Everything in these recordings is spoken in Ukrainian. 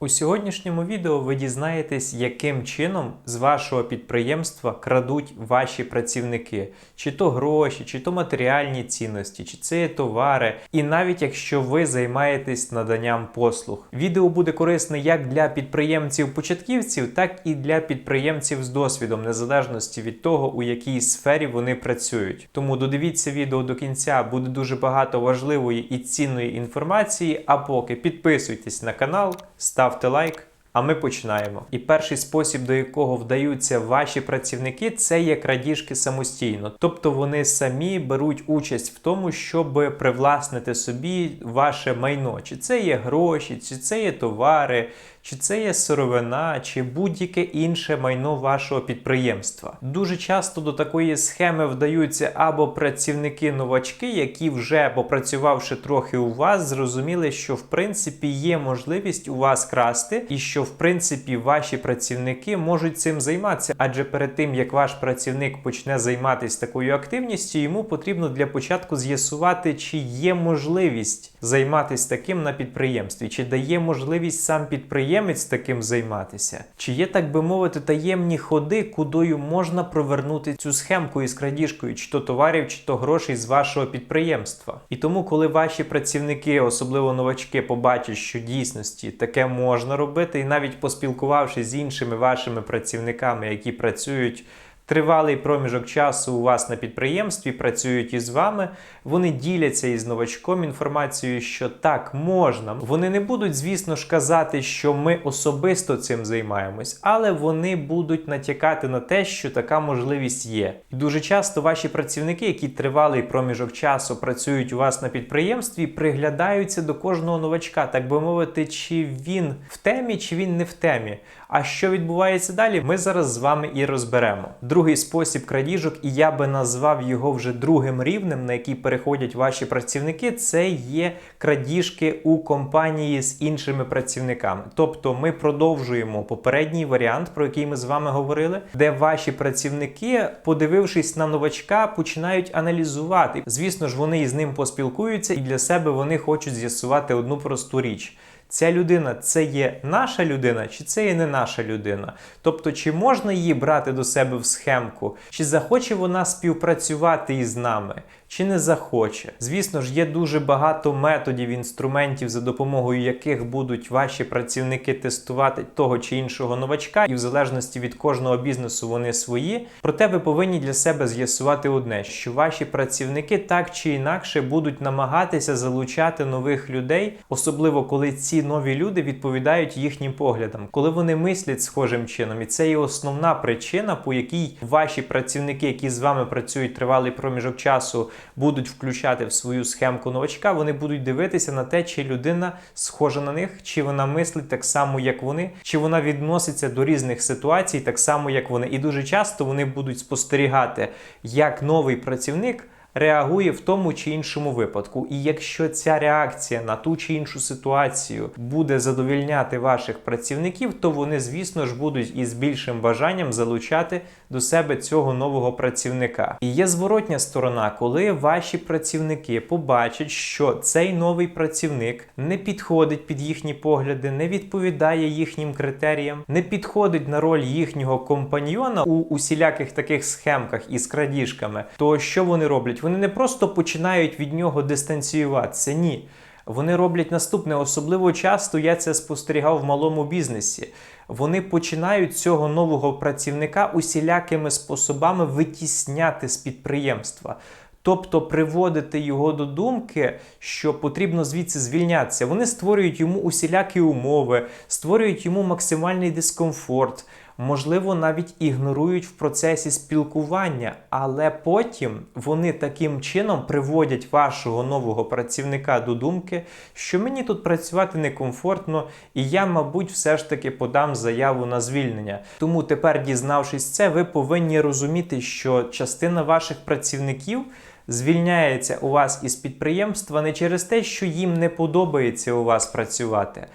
У сьогоднішньому відео ви дізнаєтесь, яким чином з вашого підприємства крадуть ваші працівники, чи то гроші, чи то матеріальні цінності, чи це є товари, і навіть якщо ви займаєтесь наданням послуг. Відео буде корисне як для підприємців-початківців, так і для підприємців з досвідом, незалежності від того, у якій сфері вони працюють. Тому додивіться відео до кінця, буде дуже багато важливої і цінної інформації. А поки підписуйтесь на канал, ставте лайк. А ми починаємо. І перший спосіб, до якого вдаються ваші працівники, це є крадіжки самостійно. Тобто вони самі беруть участь в тому, щоб привласнити собі ваше майно. Чи це є гроші, чи це є товари, чи це є сировина, чи будь-яке інше майно вашого підприємства. Дуже часто до такої схеми вдаються або працівники-новачки, які вже попрацювавши трохи у вас, зрозуміли, що в принципі є можливість у вас красти, і що в принципі ваші працівники можуть цим займатися. Адже перед тим як ваш працівник почне займатися такою активністю, йому потрібно для початку з'ясувати, чи є можливість займатися таким на підприємстві, чи дає можливість сам підприємець таким займатися, чи є, так би мовити, таємні ходи, кудою можна провернути цю схемку із крадіжкою, чи то товарів, чи то грошей з вашого підприємства. І тому, коли ваші працівники, особливо новачки, побачать, що дійсності таке можна робити, і навіть поспілкувавшись з іншими вашими працівниками, які працюють. Тривалий проміжок часу у вас на підприємстві працюють із вами. Вони діляться із новачком інформацією, що так можна. Вони не будуть, звісно ж, казати, що ми особисто цим займаємось, але вони будуть натякати на те, що така можливість є. І дуже часто ваші працівники, які тривалий проміжок часу працюють у вас на підприємстві, приглядаються до кожного новачка, так би мовити, чи він в темі, чи він не в темі. А що відбувається далі, ми зараз з вами і розберемо. Другий спосіб крадіжок, і я би назвав його вже другим рівнем, на який переходять ваші працівники, це є крадіжки у компанії з іншими працівниками. Тобто ми продовжуємо попередній варіант, про який ми з вами говорили, де ваші працівники, подивившись на новачка, починають аналізувати. Звісно ж, вони із ним поспілкуються, і для себе вони хочуть з'ясувати одну просту річ. Ця людина це є наша людина, чи це є не наша людина? Тобто, чи можна її брати до себе в схемку, чи захоче вона співпрацювати із нами, чи не захоче? Звісно ж, є дуже багато методів, інструментів, за допомогою яких будуть ваші працівники тестувати того чи іншого новачка, і в залежності від кожного бізнесу вони свої. Проте ви повинні для себе з'ясувати одне, що ваші працівники так чи інакше будуть намагатися залучати нових людей, особливо коли ці нові люди відповідають їхнім поглядам, коли вони мислять схожим чином, і це є основна причина, по якій ваші працівники, які з вами працюють тривалий проміжок часу, будуть включати в свою схемку новачка. Вони будуть дивитися на те, чи людина схожа на них, чи вона мислить так само, як вони, чи вона відноситься до різних ситуацій так само, як вони. І дуже часто вони будуть спостерігати, як новий працівник реагує в тому чи іншому випадку. І якщо ця реакція на ту чи іншу ситуацію буде задовільняти ваших працівників, то вони, звісно ж, будуть із більшим бажанням залучати до себе цього нового працівника. І є зворотня сторона, коли ваші працівники побачать, що цей новий працівник не підходить під їхні погляди, не відповідає їхнім критеріям, не підходить на роль їхнього компаньйона у усіляких таких схемках із крадіжками, то що вони роблять? Вони не просто починають від нього дистанціюватися, ні. Вони роблять наступне. Особливо часто я це спостерігав в малому бізнесі. Вони починають цього нового працівника усілякими способами витісняти з підприємства. Тобто приводити його до думки, що потрібно звідси звільнятися. Вони створюють йому усілякі умови, створюють йому максимальний дискомфорт можливо, навіть ігнорують в процесі спілкування, але потім вони таким чином приводять вашого нового працівника до думки, що мені тут працювати некомфортно, і я, мабуть, все ж таки подам заяву на звільнення. Тому тепер, дізнавшись це, ви повинні розуміти, що частина ваших працівників. Звільняється у вас із підприємства не через те, що їм не подобається у вас працювати,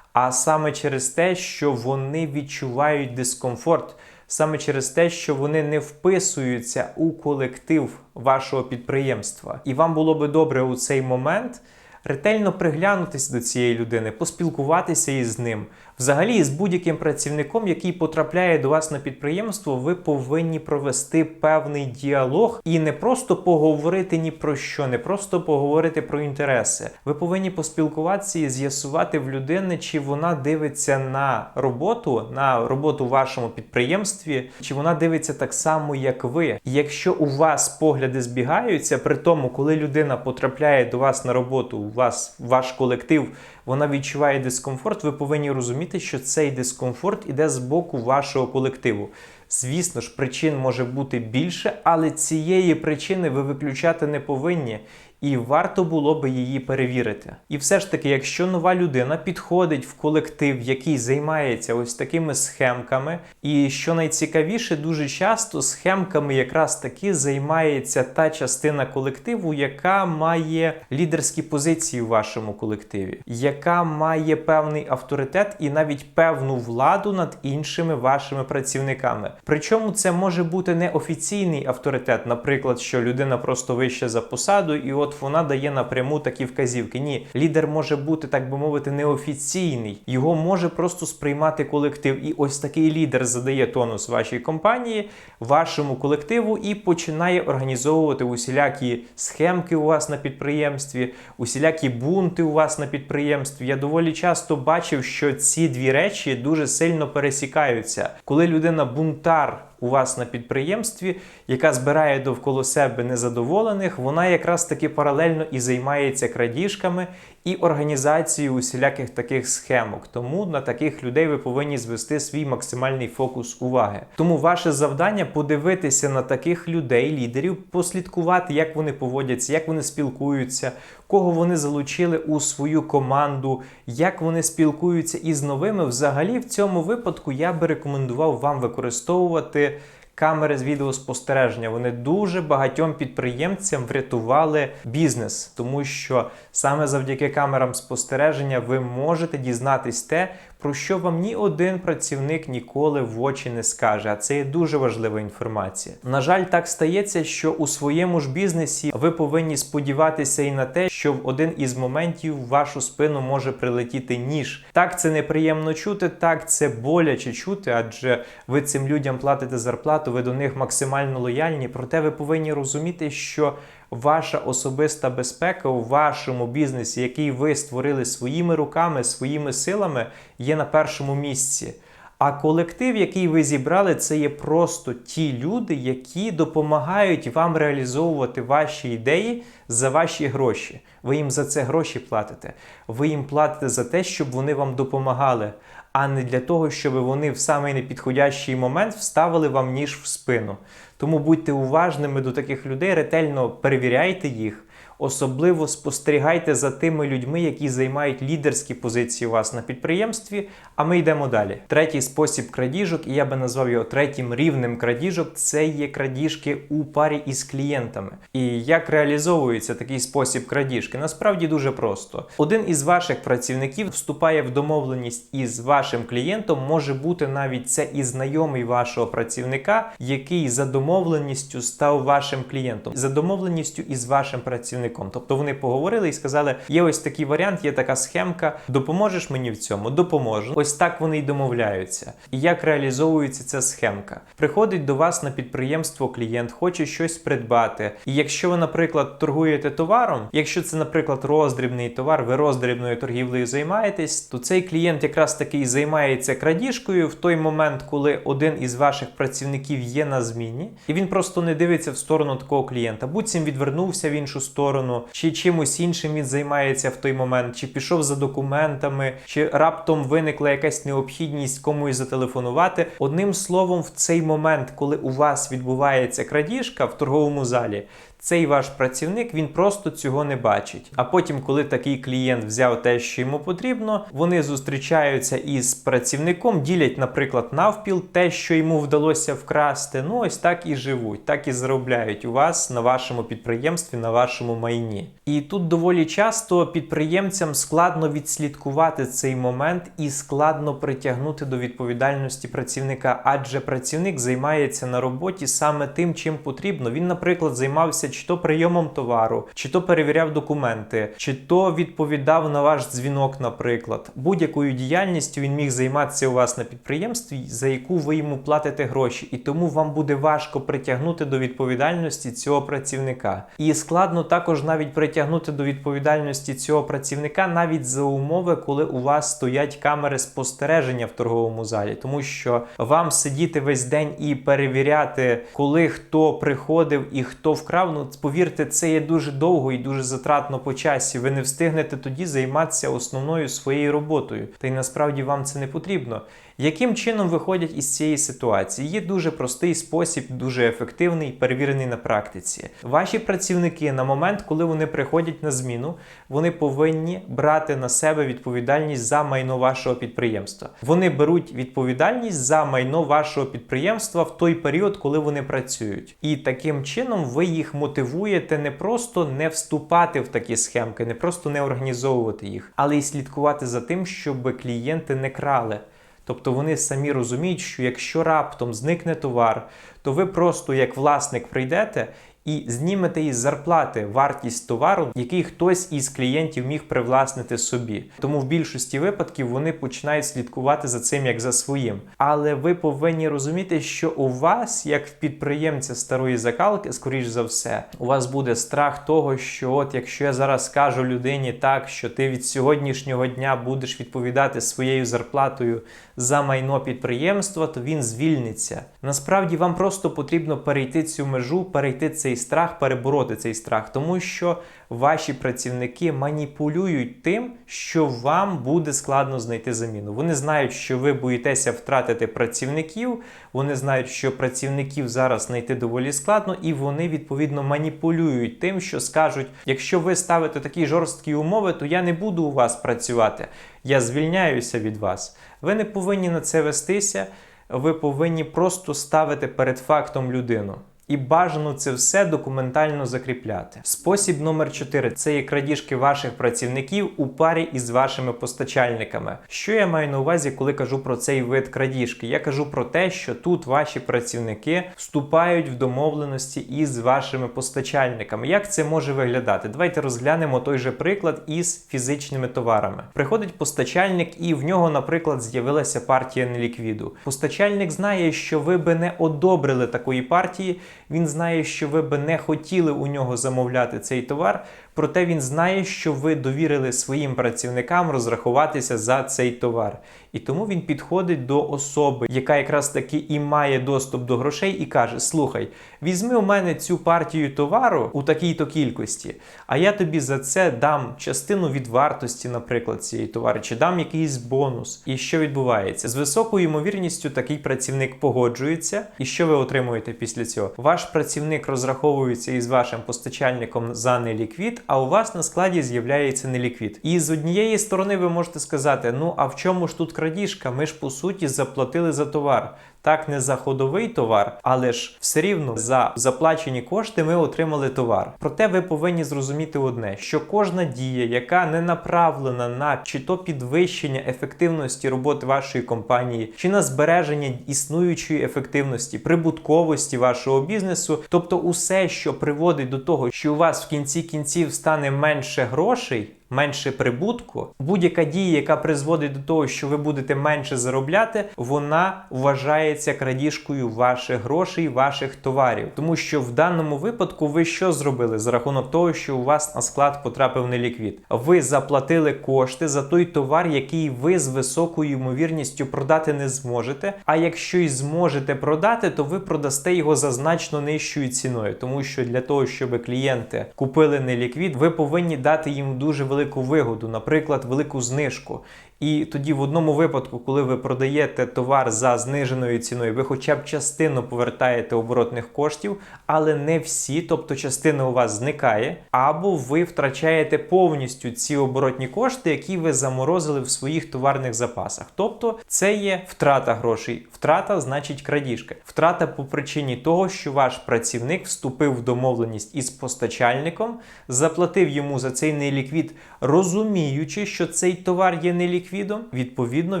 а саме через те, що вони відчувають дискомфорт, саме через те, що вони не вписуються у колектив вашого підприємства. І вам було би добре у цей момент ретельно приглянутися до цієї людини, поспілкуватися із ним. Взагалі, з будь-яким працівником, який потрапляє до вас на підприємство, ви повинні провести певний діалог і не просто поговорити ні про що, не просто поговорити про інтереси. Ви повинні поспілкуватися і з'ясувати в людини, чи вона дивиться на роботу, на роботу в вашому підприємстві, чи вона дивиться так само, як ви. І якщо у вас погляди збігаються, при тому, коли людина потрапляє до вас на роботу, вас ваш колектив вона відчуває дискомфорт, ви повинні розуміти, що цей дискомфорт іде з боку вашого колективу. Звісно ж, причин може бути більше, але цієї причини ви виключати не повинні. І варто було би її перевірити. І все ж таки, якщо нова людина підходить в колектив, який займається ось такими схемками, і що найцікавіше, дуже часто схемками якраз таки займається та частина колективу, яка має лідерські позиції в вашому колективі, яка має певний авторитет і навіть певну владу над іншими вашими працівниками. Причому це може бути не офіційний авторитет, наприклад, що людина просто вища за посаду, і от от вона дає напряму такі вказівки. Ні, лідер може бути, так би мовити, неофіційний. Його може просто сприймати колектив. І ось такий лідер задає тонус вашій компанії, вашому колективу і починає організовувати усілякі схемки у вас на підприємстві, усілякі бунти у вас на підприємстві. Я доволі часто бачив, що ці дві речі дуже сильно пересікаються. Коли людина бунтар у вас на підприємстві, яка збирає довкола себе незадоволених, вона якраз таки паралельно і займається крадіжками і організацією усіляких таких схемок. Тому на таких людей ви повинні звести свій максимальний фокус уваги. Тому ваше завдання подивитися на таких людей, лідерів, послідкувати, як вони поводяться, як вони спілкуються, кого вони залучили у свою команду, як вони спілкуються із новими. Взагалі, в цьому випадку я би рекомендував вам використовувати камери з відеоспостереження. Вони дуже багатьом підприємцям врятували бізнес, тому що саме завдяки камерам спостереження ви можете дізнатись те, про що вам ні один працівник ніколи в очі не скаже. А це є дуже важлива інформація. На жаль, так стається, що у своєму ж бізнесі ви повинні сподіватися і на те, що в один із моментів в вашу спину може прилетіти ніж. Так це неприємно чути, так це боляче чути, адже ви цим людям платите зарплату, ви до них максимально лояльні. Проте ви повинні розуміти, що ваша особиста безпека у вашому бізнесі, який ви створили своїми руками, своїми силами, є на першому місці. А колектив, який ви зібрали, це є просто ті люди, які допомагають вам реалізовувати ваші ідеї за ваші гроші. Ви їм за це гроші платите. Ви їм платите за те, щоб вони вам допомагали, а не для того, щоб вони в самий непідходящий момент вставили вам ніж в спину. Тому будьте уважними до таких людей, ретельно перевіряйте їх. Особливо спостерігайте за тими людьми, які займають лідерські позиції у вас на підприємстві. А ми йдемо далі. Третій спосіб крадіжок, і я би назвав його третім рівнем крадіжок, це є крадіжки у парі із клієнтами. І як реалізовується такий спосіб крадіжки? Насправді дуже просто. Один із ваших працівників вступає в домовленість із вашим клієнтом, може бути навіть це і знайомий вашого працівника, який за домовленістю став вашим клієнтом, за домовленістю із вашим працівником працівником. Тобто вони поговорили і сказали: є ось такий варіант, є така схемка. Допоможеш мені в цьому? Допоможу. Ось так вони й домовляються. І як реалізовується ця схемка? Приходить до вас на підприємство клієнт, хоче щось придбати. І якщо ви, наприклад, торгуєте товаром, якщо це, наприклад, роздрібний товар, ви роздрібною торгівлею займаєтесь, то цей клієнт якраз таки займається крадіжкою в той момент, коли один із ваших працівників є на зміні, і він просто не дивиться в сторону такого клієнта. Буцім відвернувся в іншу сторону сторону, чи чимось іншим він займається в той момент, чи пішов за документами, чи раптом виникла якась необхідність комусь зателефонувати. Одним словом, в цей момент, коли у вас відбувається крадіжка в торговому залі, цей ваш працівник він просто цього не бачить. А потім, коли такий клієнт взяв те, що йому потрібно, вони зустрічаються із працівником, ділять, наприклад, навпіл те, що йому вдалося вкрасти. Ну ось так і живуть, так і заробляють у вас на вашому підприємстві, на вашому майні. І тут доволі часто підприємцям складно відслідкувати цей момент і складно притягнути до відповідальності працівника, адже працівник займається на роботі саме тим, чим потрібно. Він, наприклад, займався займався чи то прийомом товару, чи то перевіряв документи, чи то відповідав на ваш дзвінок, наприклад. Будь-якою діяльністю він міг займатися у вас на підприємстві, за яку ви йому платите гроші, і тому вам буде важко притягнути до відповідальності цього працівника. І складно також навіть притягнути до відповідальності цього працівника навіть за умови, коли у вас стоять камери спостереження в торговому залі, тому що вам сидіти весь день і перевіряти, коли хто приходив і хто вкрав. Ну повірте, це є дуже довго і дуже затратно по часі. Ви не встигнете тоді займатися основною своєю роботою, та й насправді вам це не потрібно. Яким чином виходять із цієї ситуації? Є дуже простий спосіб, дуже ефективний, перевірений на практиці. Ваші працівники на момент, коли вони приходять на зміну, вони повинні брати на себе відповідальність за майно вашого підприємства. Вони беруть відповідальність за майно вашого підприємства в той період, коли вони працюють. І таким чином ви їх мотивуєте не просто не вступати в такі схемки, не просто не організовувати їх, але й слідкувати за тим, щоб клієнти не крали. Тобто вони самі розуміють, що якщо раптом зникне товар, то ви просто як власник прийдете і знімете із зарплати вартість товару, який хтось із клієнтів міг привласнити собі. Тому в більшості випадків вони починають слідкувати за цим як за своїм. Але ви повинні розуміти, що у вас, як в підприємця старої закалки, скоріш за все, у вас буде страх того, що от якщо я зараз скажу людині так, що ти від сьогоднішнього дня будеш відповідати своєю зарплатою за майно підприємства, то він звільниться. Насправді вам просто потрібно перейти цю межу, перейти цей страх, перебороти цей страх, тому що ваші працівники маніпулюють тим, що вам буде складно знайти заміну. Вони знають, що ви боїтеся втратити працівників, вони знають, що працівників зараз знайти доволі складно, і вони відповідно маніпулюють тим, що скажуть: якщо ви ставите такі жорсткі умови, то я не буду у вас працювати. Я звільняюся від вас. Ви не повинні на це вестися. Ви повинні просто ставити перед фактом людину. І бажано це все документально закріпляти. Спосіб номер 4 це є крадіжки ваших працівників у парі із вашими постачальниками. Що я маю на увазі, коли кажу про цей вид крадіжки? Я кажу про те, що тут ваші працівники вступають в домовленості із вашими постачальниками. Як це може виглядати? Давайте розглянемо той же приклад із фізичними товарами. Приходить постачальник, і в нього, наприклад, з'явилася партія неліквіду. Постачальник знає, що ви би не одобрили такої партії. Він знає, що ви би не хотіли у нього замовляти цей товар, проте він знає, що ви довірили своїм працівникам розрахуватися за цей товар. І тому він підходить до особи, яка якраз таки і має доступ до грошей, і каже: Слухай, візьми у мене цю партію товару у такій-то кількості, а я тобі за це дам частину від вартості, наприклад, цієї товари, чи дам якийсь бонус. І що відбувається? З високою ймовірністю такий працівник погоджується. І що ви отримуєте після цього? Ваш працівник розраховується із вашим постачальником за неліквід, а у вас на складі з'являється неліквід. І з однієї сторони ви можете сказати: ну а в чому ж тут крадіжка? Ми ж по суті заплатили за товар. Так, не за ходовий товар, але ж все рівно за заплачені кошти ми отримали товар. Проте ви повинні зрозуміти одне: що кожна дія, яка не направлена на чи то підвищення ефективності роботи вашої компанії, чи на збереження існуючої ефективності, прибутковості вашого бізнесу, тобто усе, що приводить до того, що у вас в кінці кінців стане менше грошей менше прибутку, будь-яка дія, яка призводить до того, що ви будете менше заробляти, вона вважається крадіжкою ваших грошей, ваших товарів. Тому що в даному випадку ви що зробили за рахунок того, що у вас на склад потрапив неліквід? Ви заплатили кошти за той товар, який ви з високою ймовірністю продати не зможете. А якщо й зможете продати, то ви продасте його за значно нижчою ціною, тому що для того, щоб клієнти купили неліквід, ви повинні дати їм дуже велику велику вигоду, наприклад, велику знижку. І тоді, в одному випадку, коли ви продаєте товар за зниженою ціною, ви хоча б частину повертаєте оборотних коштів, але не всі, тобто частина у вас зникає, або ви втрачаєте повністю ці оборотні кошти, які ви заморозили в своїх товарних запасах. Тобто це є втрата грошей. Втрата значить крадіжка. Втрата по причині того, що ваш працівник вступив в домовленість із постачальником, заплатив йому за цей неліквід, розуміючи, що цей товар є неліквід своїх відео. Відповідно,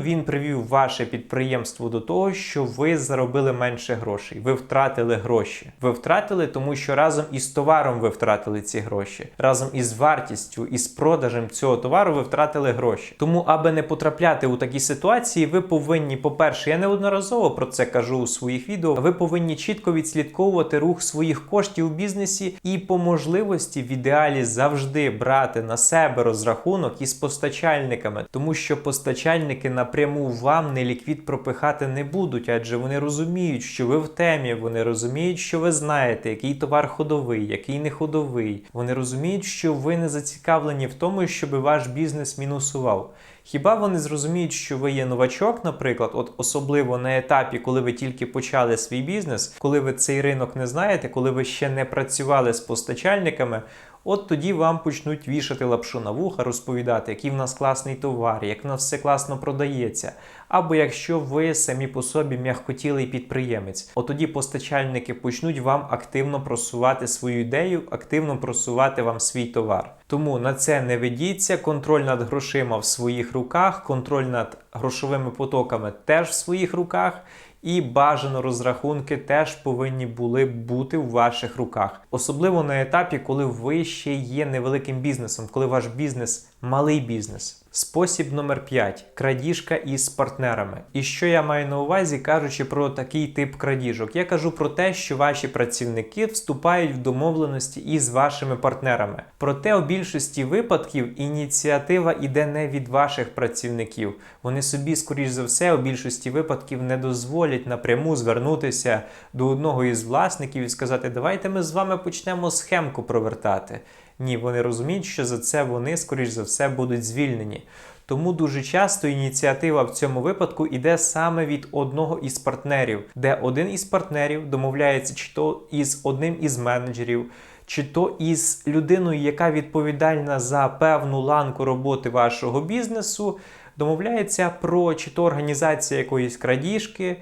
він привів ваше підприємство до того, що ви заробили менше грошей. Ви втратили гроші. Ви втратили, тому що разом із товаром ви втратили ці гроші. Разом із вартістю, із продажем цього товару ви втратили гроші. Тому, аби не потрапляти у такі ситуації, ви повинні, по-перше, я неодноразово про це кажу у своїх відео. Ви повинні чітко відслідковувати рух своїх коштів у бізнесі і по можливості в ідеалі завжди брати на себе розрахунок із постачальниками, тому що постачальники напряму вам не ліквід пропихати не будуть, адже вони розуміють, що ви в темі, вони розуміють, що ви знаєте, який товар ходовий, який не ходовий. Вони розуміють, що ви не зацікавлені в тому, щоб ваш бізнес мінусував. Хіба вони зрозуміють, що ви є новачок, наприклад, от особливо на етапі, коли ви тільки почали свій бізнес, коли ви цей ринок не знаєте, коли ви ще не працювали з постачальниками, от тоді вам почнуть вішати лапшу на вуха, розповідати, який в нас класний товар, як в нас все класно продається. Або якщо ви самі по собі м'ягкотілий підприємець, от тоді постачальники почнуть вам активно просувати свою ідею, активно просувати вам свій товар. Тому на це не ведіться. Контроль над грошима в своїх руках, контроль над грошовими потоками теж в своїх руках. І бажано розрахунки теж повинні були бути в ваших руках, особливо на етапі, коли ви ще є невеликим бізнесом, коли ваш бізнес малий бізнес. Спосіб номер 5. крадіжка із партнерами. І що я маю на увазі, кажучи про такий тип крадіжок? Я кажу про те, що ваші працівники вступають в домовленості із вашими партнерами. Проте у більшості випадків ініціатива іде не від ваших працівників. Вони собі, скоріш за все, у більшості випадків не дозволять напряму звернутися до одного із власників і сказати, давайте ми з вами почнемо схемку провертати. Ні, вони розуміють, що за це вони, скоріш за все, будуть звільнені. Тому дуже часто ініціатива в цьому випадку йде саме від одного із партнерів, де один із партнерів домовляється чи то із одним із менеджерів, чи то із людиною, яка відповідальна за певну ланку роботи вашого бізнесу, домовляється про чи то організація якоїсь крадіжки.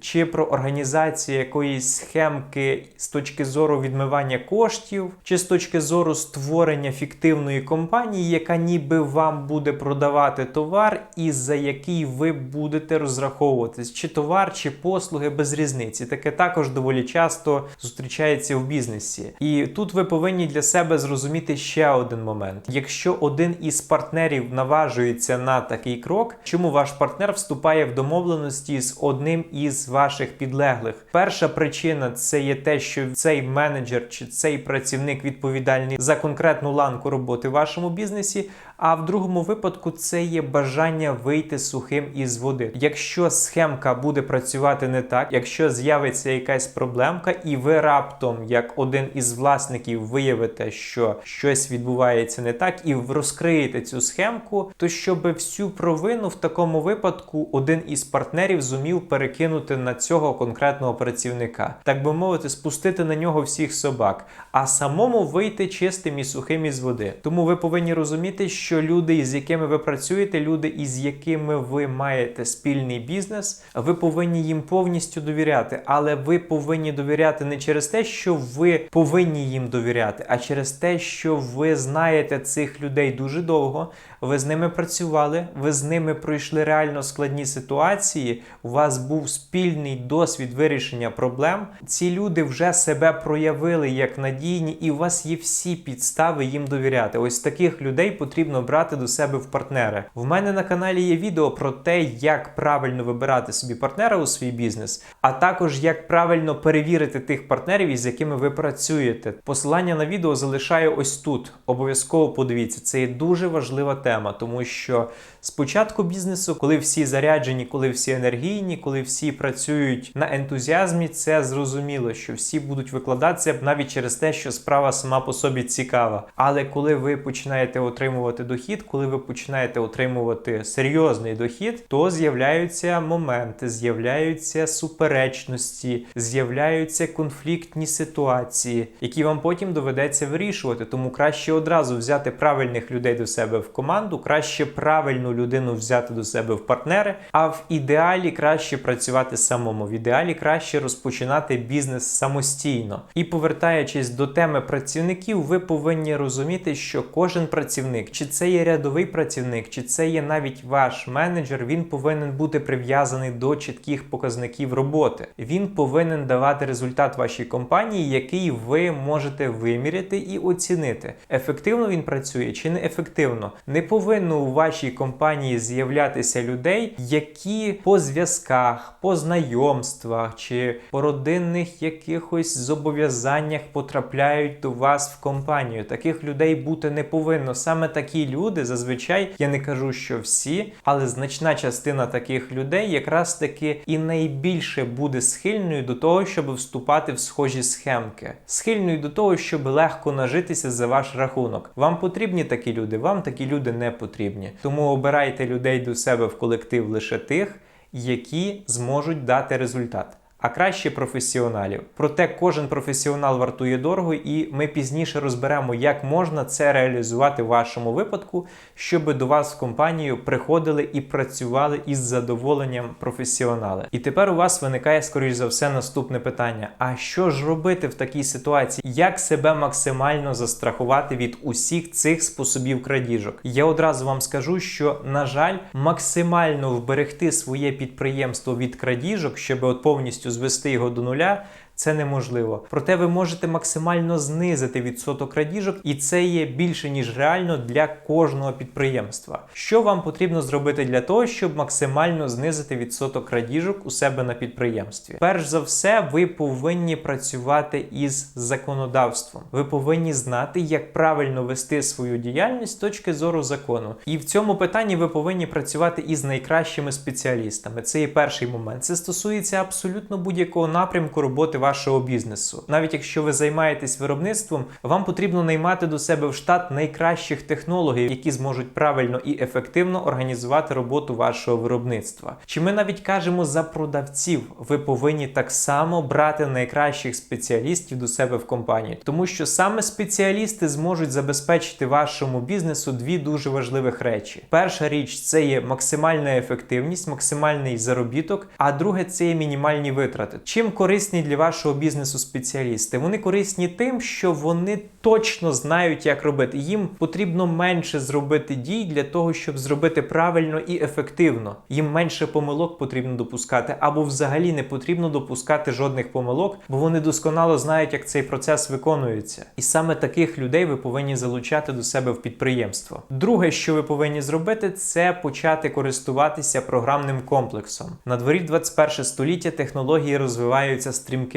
Чи про організацію якоїсь схемки з точки зору відмивання коштів, чи з точки зору створення фіктивної компанії, яка ніби вам буде продавати товар, і за який ви будете розраховуватись, чи товар, чи послуги без різниці. Таке також доволі часто зустрічається в бізнесі. І тут ви повинні для себе зрозуміти ще один момент: якщо один із партнерів наважується на такий крок, чому ваш партнер вступає в домовленості з одним із ваших підлеглих. Перша причина це є те, що цей менеджер чи цей працівник відповідальний за конкретну ланку роботи в вашому бізнесі. А в другому випадку це є бажання вийти сухим із води. Якщо схемка буде працювати не так, якщо з'явиться якась проблемка, і ви раптом, як один із власників, виявите, що щось відбувається не так, і розкриєте цю схемку, то щоб всю провину в такому випадку один із партнерів зумів перекинути на цього конкретного працівника, так би мовити, спустити на нього всіх собак, а самому вийти чистим і сухим із води. Тому ви повинні розуміти, що люди, з якими ви працюєте, люди, із якими ви маєте спільний бізнес, ви повинні їм повністю довіряти, але ви повинні довіряти не через те, що ви повинні їм довіряти, а через те, що ви знаєте цих людей дуже довго. Ви з ними працювали, ви з ними пройшли реально складні ситуації. У вас був спільний досвід вирішення проблем. Ці люди вже себе проявили як надійні, і у вас є всі підстави їм довіряти. Ось таких людей потрібно брати до себе в партнери. В мене на каналі є відео про те, як правильно вибирати собі партнера у свій бізнес, а також як правильно перевірити тих партнерів, із якими ви працюєте. Посилання на відео залишаю ось тут. Обов'язково подивіться, це є дуже важлива тема, тому що спочатку бізнесу, коли всі заряджені, коли всі енергійні, коли всі працюють на ентузіазмі, це зрозуміло, що всі будуть викладатися навіть через те, що справа сама по собі цікава. Але коли ви починаєте отримувати дохід, коли ви починаєте отримувати серйозний дохід, то з'являються моменти, з'являються суперечності, з'являються конфліктні ситуації, які вам потім доведеться вирішувати. Тому краще одразу взяти правильних людей до себе в команду команду, краще правильну людину взяти до себе в партнери, а в ідеалі краще працювати самому. В ідеалі краще розпочинати бізнес самостійно. І повертаючись до теми працівників, ви повинні розуміти, що кожен працівник, чи це є рядовий працівник, чи це є навіть ваш менеджер, він повинен бути прив'язаний до чітких показників роботи. Він повинен давати результат вашій компанії, який ви можете виміряти і оцінити. Ефективно він працює чи не ефективно. Не повинно у вашій компанії з'являтися людей, які по зв'язках, по знайомствах чи по родинних якихось зобов'язаннях потрапляють до вас в компанію. Таких людей бути не повинно. Саме такі люди зазвичай я не кажу, що всі, але значна частина таких людей якраз таки і найбільше буде схильною до того, щоб вступати в схожі схемки, схильною до того, щоб легко нажитися за ваш рахунок. Вам потрібні такі люди, вам такі люди не потрібні. Тому обирайте людей до себе в колектив лише тих, які зможуть дати результат. А краще професіоналів. Проте кожен професіонал вартує дорого, і ми пізніше розберемо, як можна це реалізувати в вашому випадку, щоб до вас в компанію приходили і працювали із задоволенням професіонали. І тепер у вас виникає, скоріш за все, наступне питання: а що ж робити в такій ситуації? Як себе максимально застрахувати від усіх цих способів крадіжок? Я одразу вам скажу, що на жаль, максимально вберегти своє підприємство від крадіжок, щоб от повністю звести його до нуля. Це неможливо. Проте ви можете максимально знизити відсоток крадіжок, і це є більше ніж реально для кожного підприємства. Що вам потрібно зробити для того, щоб максимально знизити відсоток крадіжок у себе на підприємстві? Перш за все, ви повинні працювати із законодавством. Ви повинні знати, як правильно вести свою діяльність з точки зору закону. І в цьому питанні ви повинні працювати із найкращими спеціалістами. Це є перший момент. Це стосується абсолютно будь-якого напрямку роботи вашого бізнесу. Навіть якщо ви займаєтесь виробництвом, вам потрібно наймати до себе в штат найкращих технологів, які зможуть правильно і ефективно організувати роботу вашого виробництва. Чи ми навіть кажемо за продавців, ви повинні так само брати найкращих спеціалістів до себе в компанії, тому що саме спеціалісти зможуть забезпечити вашому бізнесу дві дуже важливих речі: перша річ це є максимальна ефективність, максимальний заробіток, а друге це є мінімальні витрати. Чим корисні для вашого бізнесу спеціалісти? Вони корисні тим, що вони точно знають, як робити. Їм потрібно менше зробити дій для того, щоб зробити правильно і ефективно. Їм менше помилок потрібно допускати, або взагалі не потрібно допускати жодних помилок, бо вони досконало знають, як цей процес виконується. І саме таких людей ви повинні залучати до себе в підприємство. Друге, що ви повинні зробити, це почати користуватися програмним комплексом. На дворі 21 століття технології розвиваються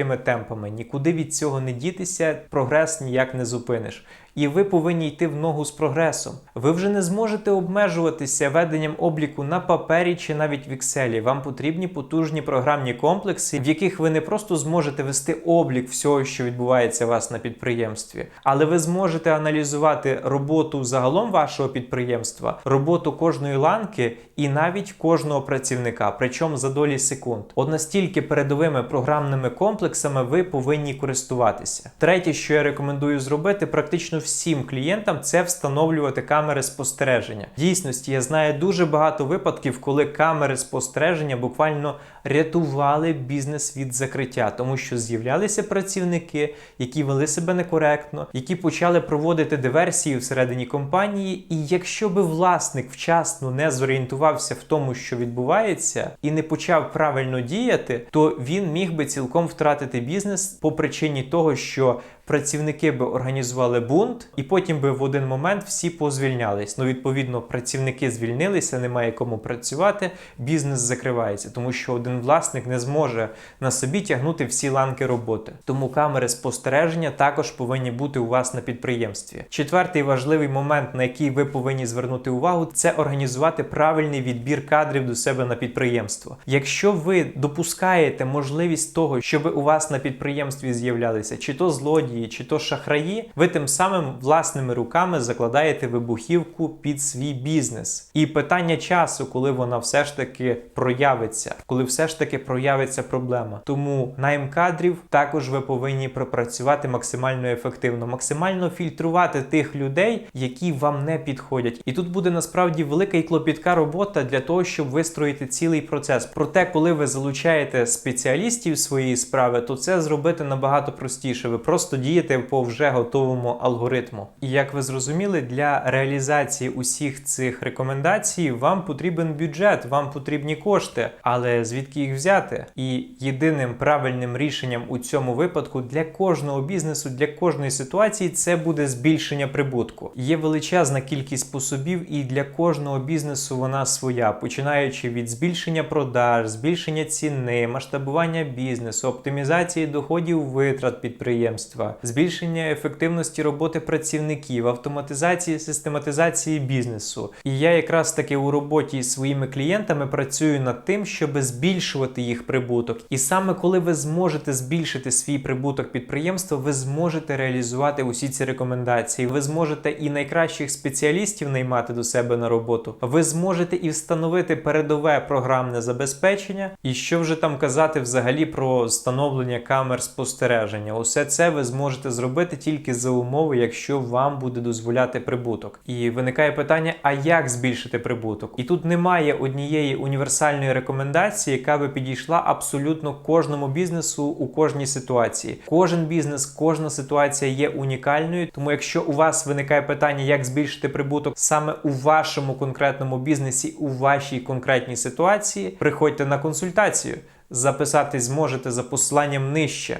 стрімкими темпами. Нікуди від цього не дітися, прогрес ніяк не зупиниш. І ви повинні йти в ногу з прогресом. Ви вже не зможете обмежуватися веденням обліку на папері чи навіть в Excel. Вам потрібні потужні програмні комплекси, в яких ви не просто зможете вести облік всього, що відбувається у вас на підприємстві, але ви зможете аналізувати роботу загалом вашого підприємства, роботу кожної ланки і навіть кожного працівника, причому за долі секунд. От настільки передовими програмними комплексами ви повинні користуватися. Третє, що я рекомендую зробити, практично всім клієнтам це встановлювати камери спостереження. В дійсності я знаю дуже багато випадків, коли камери спостереження буквально рятували бізнес від закриття, тому що з'являлися працівники, які вели себе некоректно, які почали проводити диверсії всередині компанії. І якщо би власник вчасно не зорієнтувався в тому, що відбувається, і не почав правильно діяти, то він міг би цілком втратити бізнес по причині того, що працівники би організували бунт, і потім би в один момент всі позвільнялись. Ну, відповідно, працівники звільнилися, немає кому працювати, бізнес закривається, тому що один власник не зможе на собі тягнути всі ланки роботи. Тому камери спостереження також повинні бути у вас на підприємстві. Четвертий важливий момент, на який ви повинні звернути увагу, це організувати правильний відбір кадрів до себе на підприємство. Якщо ви допускаєте можливість того, щоб у вас на підприємстві з'являлися чи то злодії, злодії чи то шахраї, ви тим самим власними руками закладаєте вибухівку під свій бізнес. І питання часу, коли вона все ж таки проявиться, коли все ж таки проявиться проблема. Тому найм кадрів також ви повинні пропрацювати максимально ефективно, максимально фільтрувати тих людей, які вам не підходять. І тут буде насправді велика і клопітка робота для того, щоб вистроїти цілий процес. Проте, коли ви залучаєте спеціалістів своєї справи, то це зробити набагато простіше. Ви просто дієте по вже готовому алгоритму. І як ви зрозуміли, для реалізації усіх цих рекомендацій вам потрібен бюджет, вам потрібні кошти, але звідки їх взяти? І єдиним правильним рішенням у цьому випадку для кожного бізнесу, для кожної ситуації це буде збільшення прибутку. Є величезна кількість способів, і для кожного бізнесу вона своя, починаючи від збільшення продаж, збільшення ціни, масштабування бізнесу, оптимізації доходів витрат підприємства, збільшення ефективності роботи працівників, автоматизації, систематизації бізнесу. І я якраз таки у роботі з своїми клієнтами працюю над тим, щоб збільшувати їх прибуток. І саме коли ви зможете збільшити свій прибуток підприємства, ви зможете реалізувати усі ці рекомендації. Ви зможете і найкращих спеціалістів наймати до себе на роботу. Ви зможете і встановити передове програмне забезпечення. І що вже там казати взагалі про встановлення камер спостереження. Усе це ви зможете зробити тільки за умови, якщо вам буде дозволяти прибуток. І виникає питання: а як збільшити прибуток? І тут немає однієї універсальної рекомендації, яка би підійшла абсолютно кожному бізнесу у кожній ситуації. Кожен бізнес, кожна ситуація є унікальною. Тому, якщо у вас виникає питання, як збільшити прибуток саме у вашому конкретному бізнесі, у вашій конкретній ситуації, приходьте на консультацію. Записатись зможете за посиланням нижче